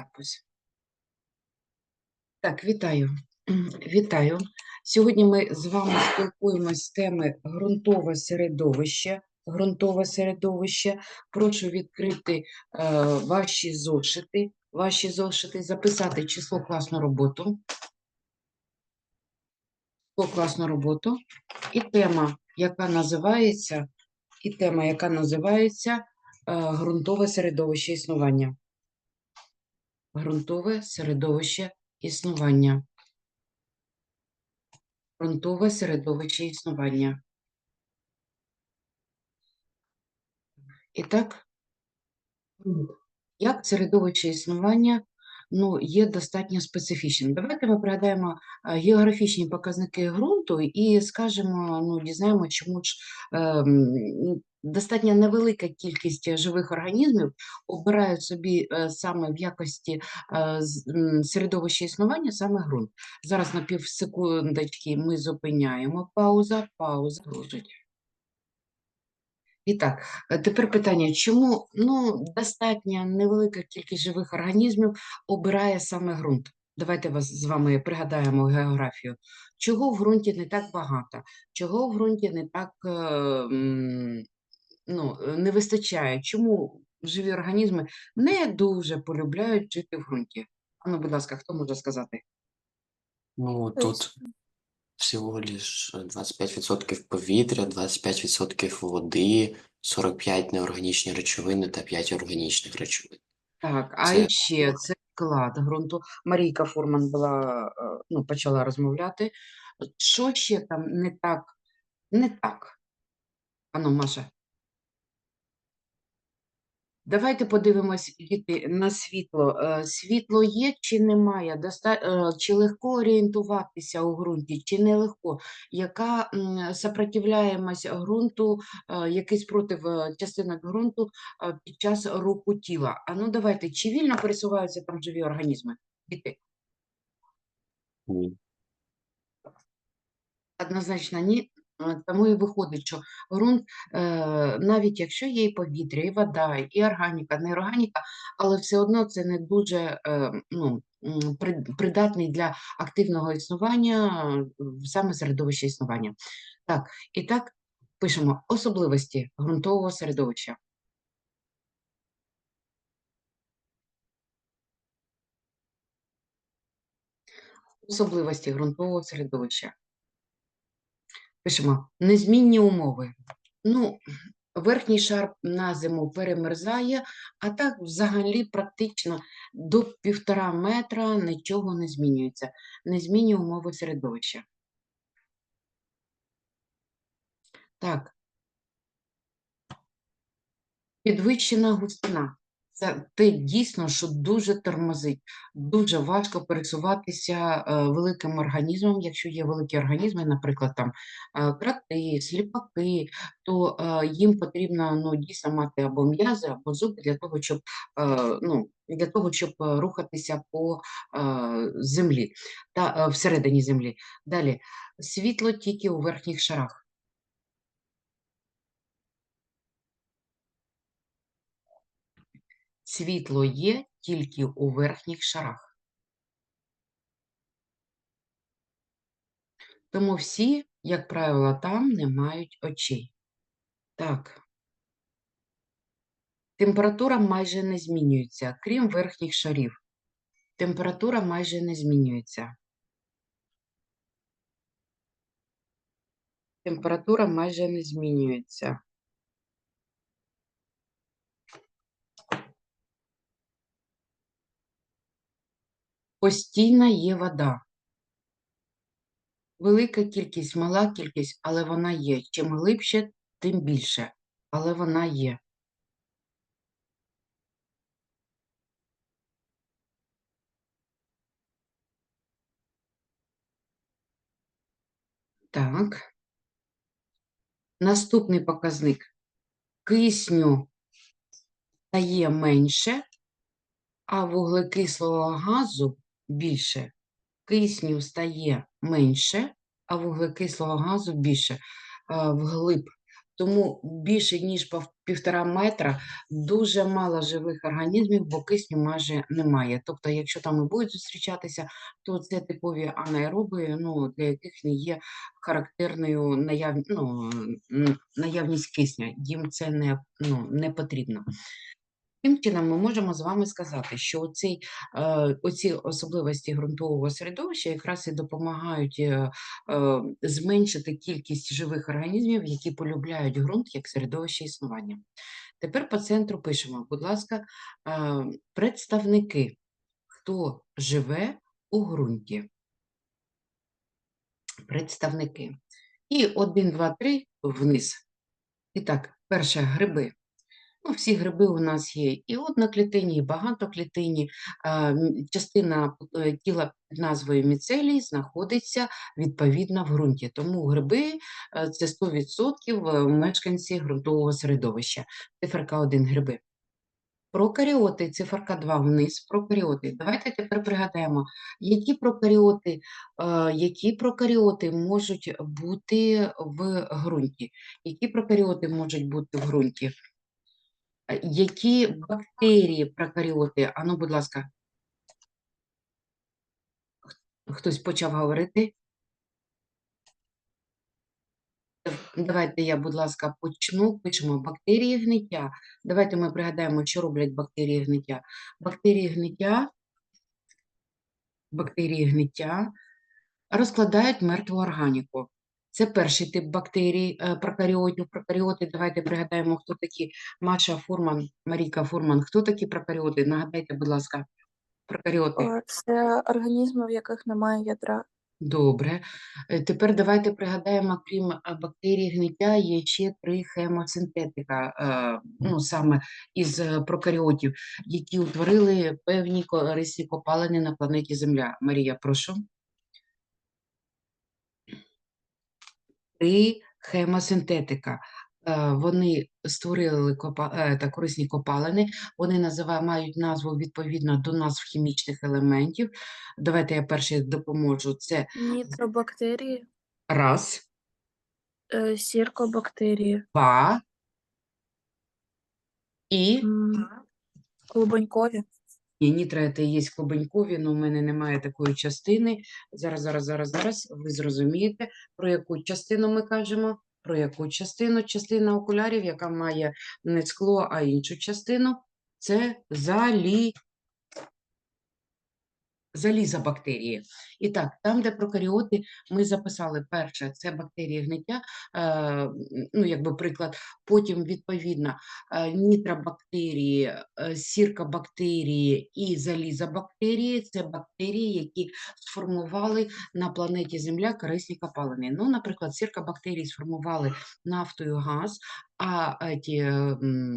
запис. Так, вітаю. Вітаю. Сьогодні ми з вами спілкуємось з теми ґрунтове середовище. Ґрунтове середовище. Прошу відкрити е, ваші зошити, ваші зошити, записати число класну роботу. Число класну роботу. І тема, яка називається, і тема, яка називається е, ґрунтове середовище існування. Ґрунтове середовище існування. Ґрунтове середовище існування. І так, як середовище існування ну, є достатньо специфічним. Давайте ми пригадаємо е, географічні показники ґрунту і скажемо, ну, дізнаємо, чому ж ем, достатньо невелика кількість живих організмів обирають собі е, саме в якості е, середовища існування саме ґрунт. Зараз на півсекундочки ми зупиняємо. Пауза, пауза. Продовжуйте. І так, е, тепер питання, чому ну, достатньо невелика кількість живих організмів обирає саме ґрунт? Давайте вас з вами пригадаємо географію. Чого в ґрунті не так багато? Чого в ґрунті не так е, ну, е, не вистачає? Чому живі організми не дуже полюбляють жити в ґрунті? Ану, будь ласка, хто може сказати? Ну, Тобто тут всього лиш 25% повітря, 25% води, 45 неорганічні речовини та 5 органічних речовин. Так, а Це- ще це склад ґрунту. Марійка Фурман була, е, ну, почала розмовляти. Що ще там не так? Не так. Ану, Маша. Давайте подивимось, діти, на світло. Е, Світло є чи немає? Доста... е, Чи легко орієнтуватися у ґрунті, чи не легко? Яка м, сопротивляємость ґрунту, е, який спротив е, частинок ґрунту під час руху тіла? А ну давайте, чи вільно пересуваються там живі організми? Діти, Ні. однозначно ні. Тому і виходить, що ґрунт, е, навіть якщо є і повітря, і вода, і органіка, неорганіка, але все одно це не дуже е, ну, придатний для активного існування, е, саме середовище існування. Так, і так пишемо особливості ґрунтового середовища. Особливості ґрунтового середовища. Пишемо незмінні умови. Ну, верхній шар на зиму перемерзає, а так взагалі практично до півтора метра нічого не змінюється. Незмінні умови середовища. Так. Підвищена густина. Це те дійсно, що дуже тормозить. Дуже важко пересуватися е, великим організмом. Якщо є великі організми, наприклад, там е, кроти, сліпаки, то е, їм потрібно ну, дійсно мати або м'язи, або зуби для того, щоб, ну, для того, щоб рухатися по землі та всередині землі. Далі світло тільки у верхніх шарах. Світло є тільки у верхніх шарах. Тому всі, як правило, там не мають очей. Так. Температура майже не змінюється, крім верхніх шарів. Температура майже не змінюється. Температура майже не змінюється. Постійна є вода. Велика кількість, мала кількість, але вона є. Чим глибше, тим більше. Але вона є. Так. Наступний показник. Кисню стає менше, а вуглекислого газу більше. Кисню стає менше, а вуглекислого газу більше е, вглиб. Тому більше, ніж півтора метра, дуже мало живих організмів, бо кисню майже немає. Тобто, якщо там і будуть зустрічатися, то це типові анаероби, ну, для яких не є характерною наяв... ну, наявність кисня. Їм це не, ну, не потрібно. Таким чином, ми можемо з вами сказати, що оці, е, оці особливості ґрунтового середовища якраз і допомагають е, е, зменшити кількість живих організмів, які полюбляють ґрунт як середовище існування. Тепер по центру пишемо, будь ласка, представники, хто живе у ґрунті. Представники. І 1, 2, 3 вниз. І так, перше гриби. Ну, всі гриби у нас є і одноклітинні, і багатоклітинні. Частина е, тіла під назвою міцелій знаходиться відповідно в ґрунті. Тому гриби е, це 100% е, мешканці ґрунтового середовища. Циферка 1 гриби. Прокаріоти, циферка 2 вниз, прокаріоти. Давайте тепер пригадаємо, які прокаріоти, які прокаріоти можуть бути в ґрунті. Які прокаріоти можуть бути в ґрунті? Які бактерії прокаріоти? Ану, будь ласка. Хтось почав говорити? Давайте я, будь ласка, почну. Пишемо бактерії гниття. Давайте ми пригадаємо, що роблять бактерії гниття. Бактерії гниття, бактерії гниття розкладають мертву органіку. Це перший тип бактерій, е, прокаріотів. Прокаріоти, давайте пригадаємо, хто такі Маша Фурман, Марійка Фурман. Хто такі прокаріоти? Нагадайте, будь ласка, прокаріоти. Це організми, в яких немає ядра. Добре. Е, Тепер давайте пригадаємо, крім е, бактерій гниття, є ще три хемосинтетика, е, ну саме із е, прокаріотів, які утворили певні корисні копалини на планеті Земля. Марія, прошу. Три хемосинтетика. Е, Вони створили е, та корисні копалини. Вони називають, мають назву відповідно до назв хімічних елементів. Давайте я перший допоможу. Це Нітробактерії, раз. е, сіркобактерії, два і клубонькові, ні, нітра це є клубенькові, але у мене немає такої частини. Зараз, зараз, зараз, зараз ви зрозумієте, про яку частину ми кажемо. Про яку частину? Частина окулярів, яка має не скло, а іншу частину. Це залі... залізобактерії. І так, там, де прокаріоти, ми записали перше, це бактерії гниття, е, ну, якби приклад, потім, відповідно, е, нітробактерії, е, сіркобактерії і залізобактерії – це бактерії, які сформували на планеті Земля корисні копалини. Ну, наприклад, сіркобактерії сформували нафту і газ, а ті,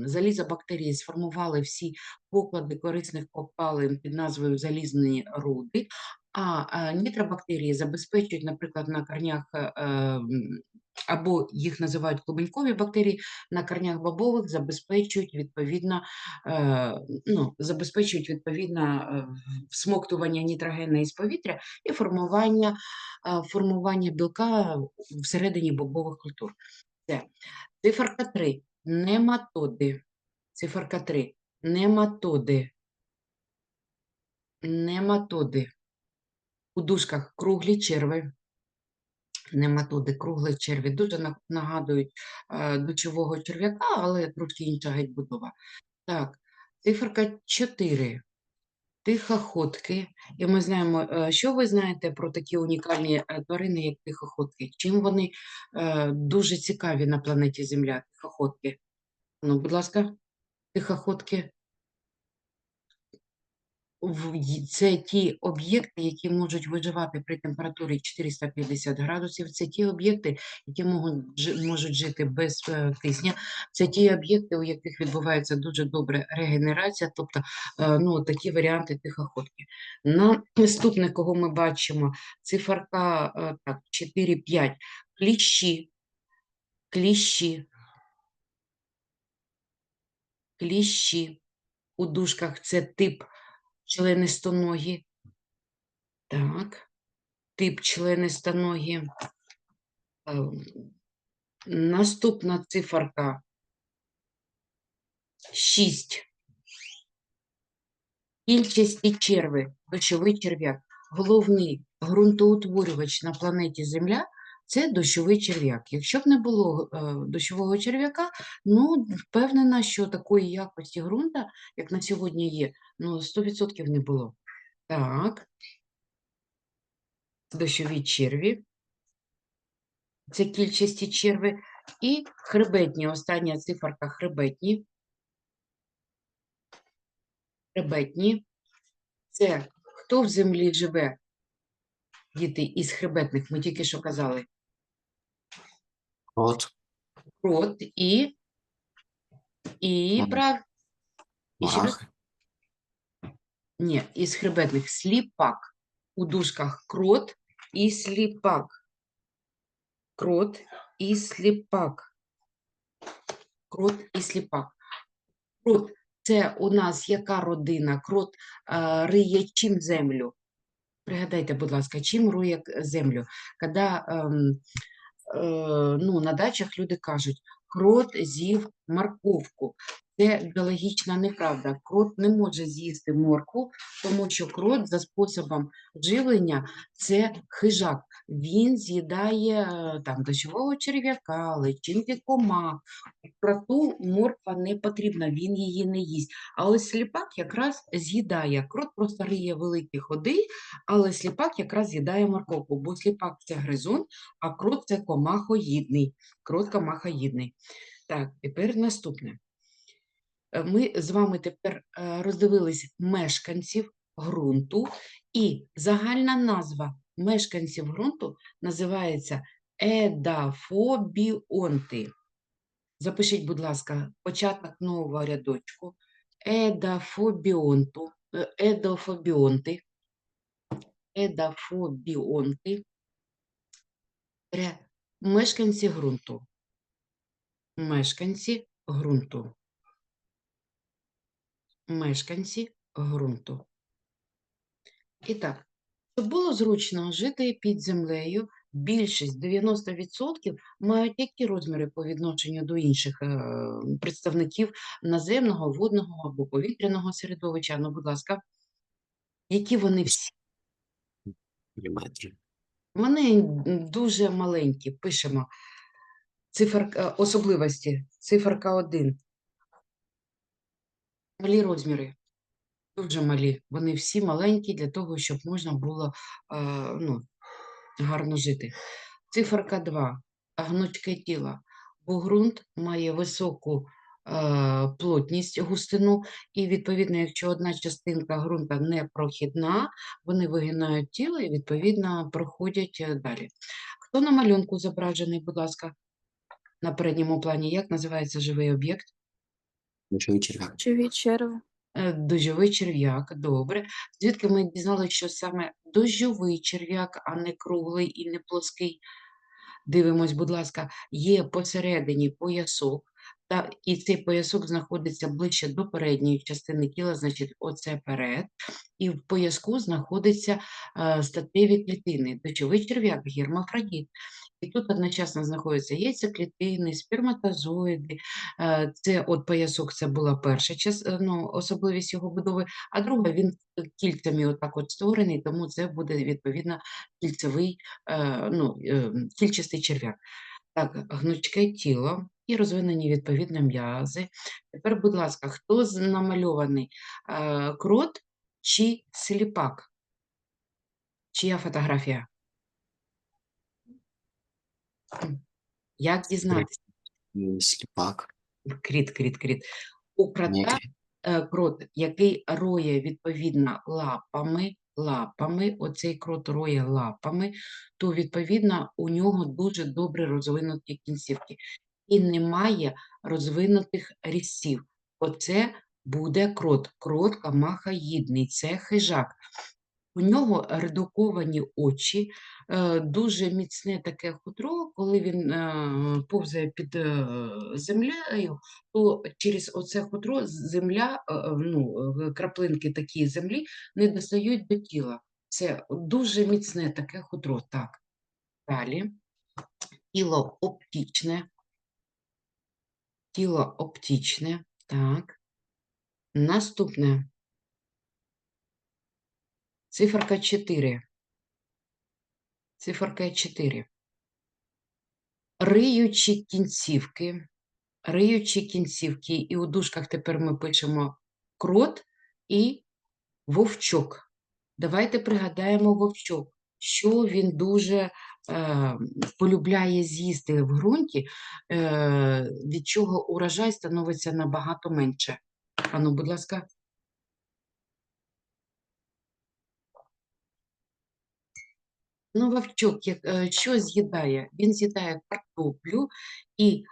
залізобактерії сформували всі поклади корисних копалин під назвою залізні руди, а нітробактерії забезпечують, наприклад, на корнях або їх називають клубенькові бактерії, на корнях бобових забезпечують відповідно, е, ну, забезпечують відповідно всмоктування нітрогена із повітря і формування, формування білка всередині бобових культур. Циферка 3 – нематоди. Циферка 3 – нематоди. Нематоди. У дужках круглі черви. Нематоди, круглі черві. Дуже нагадують е, дочового черв'яка, але трошки інша геть будова. Так, циферка 4. Тихоходки. І ми знаємо, е, що ви знаєте про такі унікальні е, тварини, як тихоходки? Чим вони е, дуже цікаві на планеті Земля, тихоходки? Ну, будь ласка, тихоходки. Це ті об'єкти, які можуть виживати при температурі 450 градусів. Це ті об'єкти, які можуть, жити без е, кисня. Це ті об'єкти, у яких відбувається дуже добре регенерація, тобто е, ну, такі варіанти тихоходки. На наступне, кого ми бачимо, циферка е, так, 4-5. Кліщі. Кліщі. Кліщі. У дужках це тип членистоногі. Так. Тип членистоногі. Ем, Наступна циферка 6. Кільчасті черви, дощовий черв'як. Головний ґрунтоутворювач на планеті Земля це дощовий черв'як. Якщо б не було е, дощового черв'яка, ну, впевнена, що такої якості ґрунта, як на сьогодні є, ну, 100% не було. Так. Дощові черві. Це кільчасті черви. І хребетні, остання циферка хребетні. Хребетні. Це хто в землі живе? Діти із хребетних, ми тільки що казали. Крот, Крот і, Мгм. прав... Раз? мурахи, Ні, із хребетних сліпак. У дужках крот і сліпак. Крот і сліпак. Крот і сліпак. Крот це у нас яка родина? Крот а, риє чим землю? Пригадайте, будь ласка, чим рує к- землю? Коли ем, е, ну, на дачах люди кажуть, крот з'їв морковку. Це біологічна неправда. Крот не може з'їсти моркву, тому що крот за способом живлення це хижак. Він з'їдає е, там дощового черв'яка, личинки комах. Кроту морква не потрібна, він її не їсть. А ось сліпак якраз з'їдає. Крот просто риє великі ходи, але сліпак якраз з'їдає морковку, бо сліпак це гризун, а крот це комахоїдний. Крот комахоїдний. Так, тепер наступне. Ми з вами тепер е, роздивились мешканців ґрунту, і загальна назва мешканців ґрунту називається едафобіонти. Запишіть, будь ласка, початок нового рядочку. Едафобіонту. Едафобіонти. Тире Мешканці ґрунту. Мешканці ґрунту. Мешканці ґрунту. І так, щоб було зручно жити під землею, більшість 90% мають які розміри по відношенню до інших е, представників наземного, водного або повітряного середовища. Ну, будь ласка, які вони всі? Вони дуже маленькі. Пишемо циферка, е, особливості. Циферка 1. Малі розміри. Дуже малі. Вони всі маленькі для того, щоб можна було е, ну, гарно жити. Циферка 2. Гнучке тіло. Бо ґрунт має високу е, плотність, густину, і, відповідно, якщо одна частинка ґрунта не прохідна, вони вигинають тіло і, відповідно, проходять е, далі. Хто на малюнку зображений, будь ласка, на передньому плані, як називається живий об'єкт? Дощовий черв'як. Живі черви. Е, Дощовий черв'як, добре. Звідки ми дізналися, що саме дощовий черв'як, а не круглий і не плоский? Дивимось, будь ласка, є посередині поясок, та, і цей поясок знаходиться ближче до передньої частини тіла, значить, оце перед. І в пояску знаходяться е, статеві клітини, дощовий черв'як, гермафродіт. І тут одночасно знаходяться яйцеклітини, сперматозоїди. Е, Це от поясок, це була перша час, е, ну, особливість його будови, а друга він е, кільцями отак от створений, тому це буде відповідно кільцевий, е, ну, кільчастий черв'як. Так, гнучке тіло і розвинені відповідно м'язи. Тепер, будь ласка, хто намальований? Крот чи сліпак? Чия фотографія? Як дізнатися? Сліпак. Кріт, кріт, кріт. У крота е, крот, який роє відповідно лапами, лапами, оцей крот роє лапами, то відповідно у нього дуже добре розвинуті кінцівки і немає розвинутих різців. Оце буде крот. Крот камахаїдний, це хижак. У нього редуковані очі, е, дуже міцне таке хутро, коли він е, повзає під е, землею, то через оце хутро земля, ну, краплинки такі землі не достають до тіла. Це дуже міцне таке хутро. Так. Далі. Тіло оптичне. Тіло оптичне. Так. Наступне. Циферка 4. Циферка 4. Риючі кінцівки, риючі кінцівки, і у дужках тепер ми пишемо крот і вовчок. Давайте пригадаємо вовчок, що він дуже е, полюбляє з'їсти в ґрунті, е, від чого урожай становиться набагато менше. Ану, будь ласка. Ну, вовчок, що з'їдає? Він з'їдає картоплю і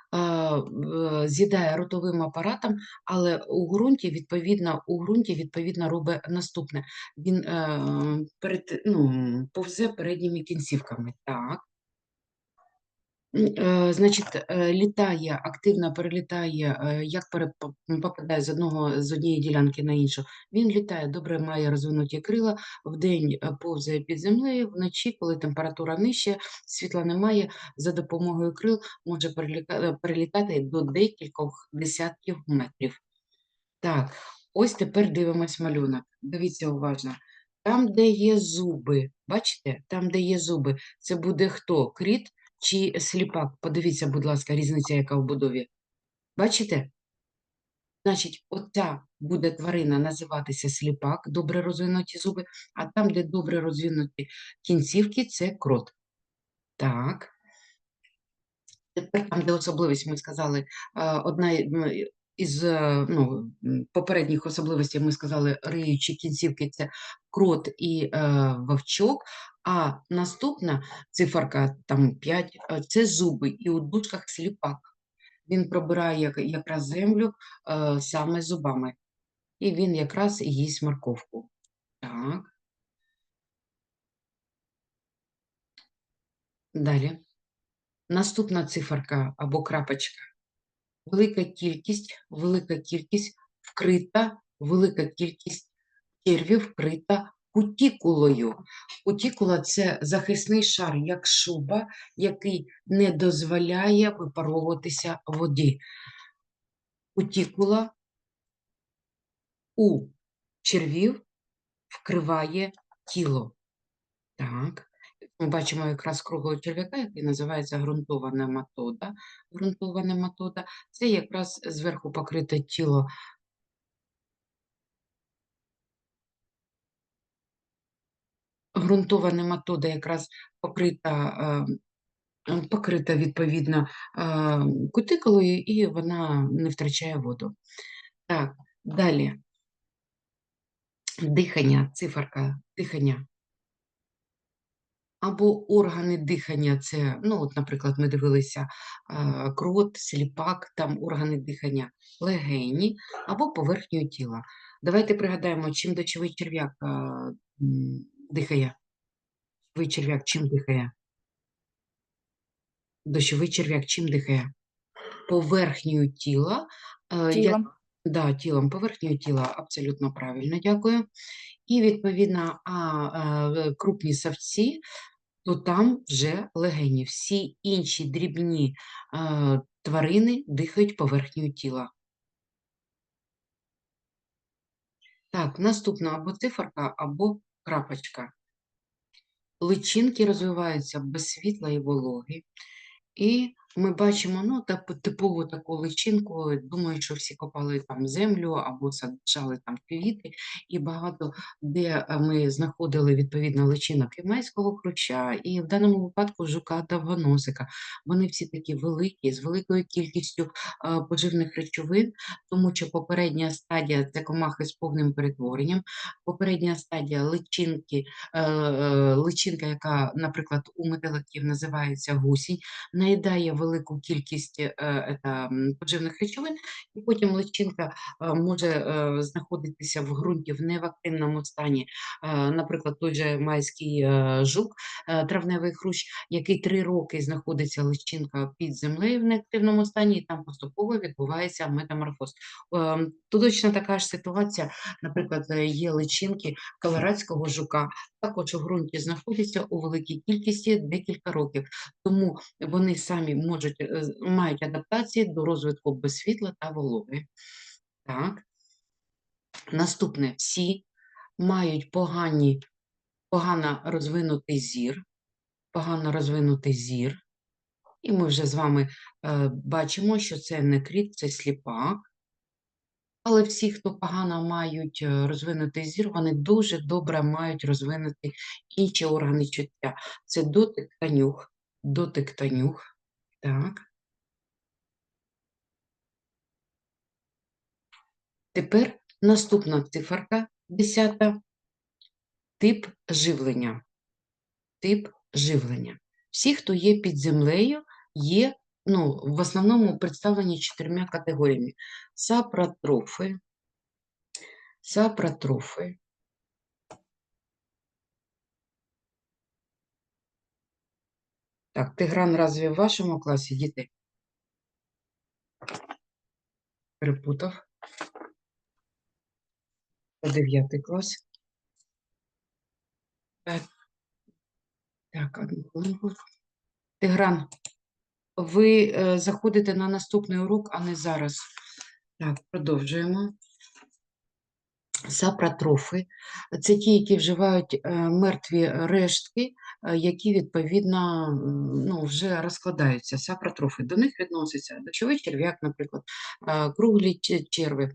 з'їдає ротовим апаратом, але у ґрунті, відповідно, у ґрунті, відповідно, робить наступне. Він е, перед, ну, повзе передніми кінцівками. Так. Е, Значить, е, літає, активно перелітає, е, як попадає з одного з однієї ділянки на іншу. Він літає, добре має розвинуті крила, вдень повзає під землею, вночі, коли температура нижча, світла немає, за допомогою крил може перелітати до декількох десятків метрів. Так, ось тепер дивимось малюнок. Дивіться уважно. Там, де є зуби, бачите, там, де є зуби, це буде хто? Кріт чи сліпак? Подивіться, будь ласка, різниця, яка в будові. Бачите? Значить, оця буде тварина називатися сліпак, добре розвинуті зуби, а там, де добре розвинуті кінцівки, це крот. Так. Тепер там, де особливість, ми сказали, е, одна із е, ну, попередніх особливостей ми сказали, риючі кінцівки це крот і е, вовчок, а наступна циферка там 5 це зуби, і у дужках сліпак. Він пробирає якраз землю е, саме зубами, і він якраз їсть морковку. Так. Далі. Наступна циферка або крапочка. Велика кількість, велика кількість вкрита, велика кількість червів вкрита кутікулою. Кутікула – це захисний шар, як шуба, який не дозволяє випаровуватися воді. Кутікула у червів вкриває тіло. Так. Ми бачимо якраз круглого черв'яка, який називається ґрунтована матода. Ґрунтована матода – це якраз зверху покрите тіло ґрунтована матода якраз покрита, е, е, покрита відповідно е, кутикулою, і вона не втрачає воду. Так, далі. Дихання, циферка дихання. Або органи дихання, це, ну, от, наприклад, ми дивилися крот, сліпак, там органи дихання легені або поверхнею тіла. Давайте пригадаємо, чим дочовий черв'як дихає. Дощовий черв'як чим дихає? Дощовий черв'як чим дихає? Поверхнею тіла. е, Тілом. Да, тілом, поверхнею тіла, абсолютно правильно, дякую. І відповідно, а е, крупні савці, то там вже легені. Всі інші дрібні е, тварини дихають поверхнею тіла. Так, наступна або циферка, або крапочка. Личинки розвиваються без світла і вологи. І ми бачимо ну, типову таку личинку. Думаю, що всі копали там землю або саджали там квіти, і багато де е, ми знаходили відповідно личинок і майського хруща, і в даному випадку жука довгоносика. Вони всі такі великі, з великою кількістю е, поживних речовин, тому що попередня стадія це комахи з повним перетворенням. Попередня стадія личинки, е, е, личинка, яка, наприклад, у метеликів називається гусінь наїдає велику кількість е, поживних речовин, і потім личинка е, може е, знаходитися в ґрунті в неактивному стані. Е, Наприклад, той же майський е, жук, е, травневий хрущ, який три роки знаходиться личинка під землею в неактивному стані, і там поступово відбувається метаморфоз. Е, Тут точно така ж ситуація, наприклад, е, є личинки колорадського жука, також у ґрунті знаходяться у великій кількості декілька років. Тому вони самі можуть, е, мають адаптації до розвитку без світла та вологи. Так. Наступне, всі мають погані, погано розвинутий зір, погано розвинутий зір. І ми вже з вами е, бачимо, що це не кріт, це сліпак. Але всі, хто погано мають е, розвинутий зір, вони дуже добре мають розвинути інші органи чуття. Це дотик та нюх, дотик та нюх. Так. Тепер наступна циферка, десята. Тип живлення. Тип живлення. Всі, хто є під землею, є ну, в основному представлені чотирма категоріями. Сапротрофи, сапротрофи, Так, Тигран разве в вашому класі, діти? Перепутав. Дев'ятий клас. Так, так, одну. Тигран, ви е, заходите на наступний урок, а не зараз. Так, продовжуємо. Сапротрофи – це ті, які вживають е, мертві рештки, е, які, відповідно, ну, вже розкладаються. Сапротрофи. До них відноситься дощовий черв'як, наприклад, е, круглі черви.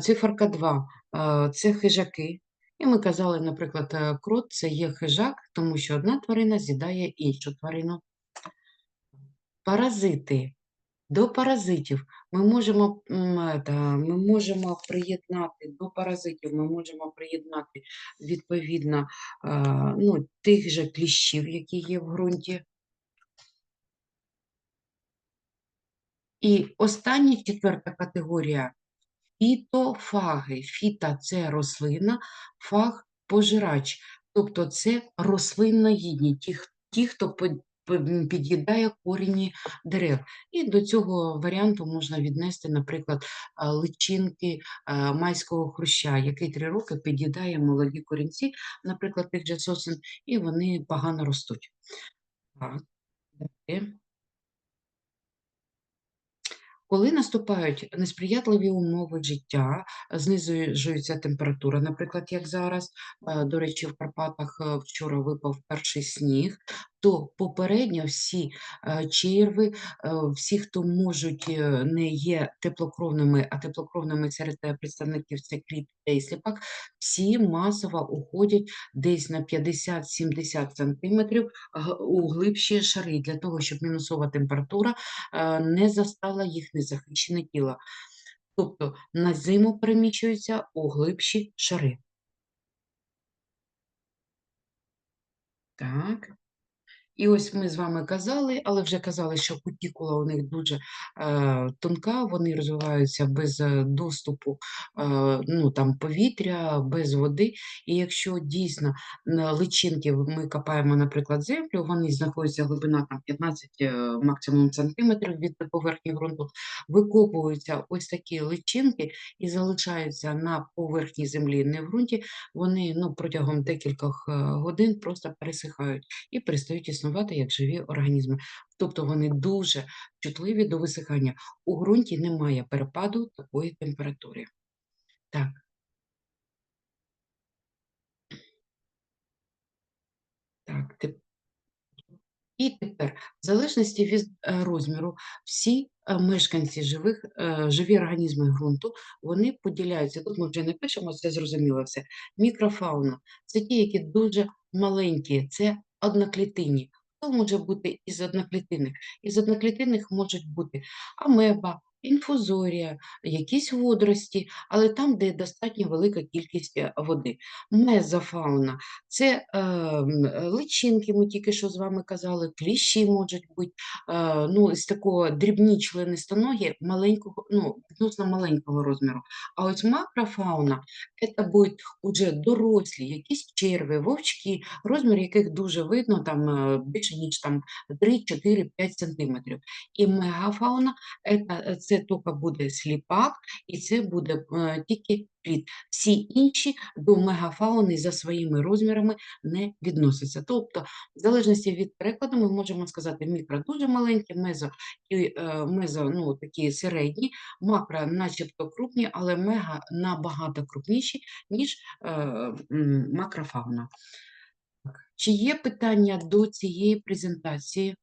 Циферка 2 – це хижаки. І ми казали, наприклад, крот – це є хижак, тому що одна тварина з'їдає іншу тварину. Паразити. До паразитів ми можемо, ми можемо приєднати до паразитів, ми можемо приєднати відповідно е, ну, тих же кліщів, які є в ґрунті. І остання четверта категорія фітофаги. Фіта це рослина, фаг пожирач. Тобто це рослинноїдні, ті, ті хто під'їдає корені дерев. І до цього варіанту можна віднести, наприклад, личинки майського хруща, який три роки під'їдає молоді корінці, наприклад, тих же сосен, і вони погано ростуть. Так. Коли наступають несприятливі умови життя, знижується температура, наприклад, як зараз, е, до речі, в Карпатах е, вчора випав перший сніг, то попередньо всі е, черви, е, всі, хто можуть, е, не є теплокровними, а теплокровними серед представників це кріт і сліпак, всі масово уходять десь на 50-70 сантиметрів у глибші шари, для того, щоб мінусова температура не застала їх незахищене тіло. Тобто на зиму переміщуються у глибші шари. Так. І ось ми з вами казали, але вже казали, що кутікула у них дуже е, тонка, вони розвиваються без е, доступу е, ну, там, повітря, без води. І якщо дійсно личинки ми копаємо, наприклад, землю, вони знаходяться глибина там, 15 е, максимум сантиметрів від поверхні ґрунту, викопуються ось такі личинки і залишаються на поверхні землі, не в ґрунті, вони ну, протягом декількох е, годин просто пересихають і перестають існувати як живі організми. Тобто вони дуже чутливі до висихання. У ґрунті немає перепаду такої температури. Так. Так, теп- і тепер, в залежності від е, розміру, всі е, мешканці живих, е, живі організми ґрунту, вони поділяються. Тут ми вже не пишемо, це зрозуміло все. Мікрофауна це ті, які дуже маленькі, це одноклітинні. Може бути із одноклітинних? Із одноклітинних можуть бути амеба, інфузорія, якісь водорості, але там, де достатньо велика кількість е, води. Мезофауна це е, е, личинки, ми тільки що з вами казали, кліщі можуть бути, е, ну, з такого дрібні членистоногі маленького, ну, відносно маленького розміру. А ось макрофауна це будуть уже дорослі, якісь черви, вовчки, розмір яких дуже видно, там е, більше ніж там 3, 4, 5 сантиметрів. І мегафауна це, це тільки буде сліпак, і це буде е, тільки плід. Всі інші до мегафауни за своїми розмірами не відносяться. Тобто, в залежності від перекладу, ми можемо сказати мікро дуже маленькі, мезо і е, мезо ну, такі середні, макро начебто крупні, але мега набагато крупніші, ніж е, макрофауна. Чи є питання до цієї презентації?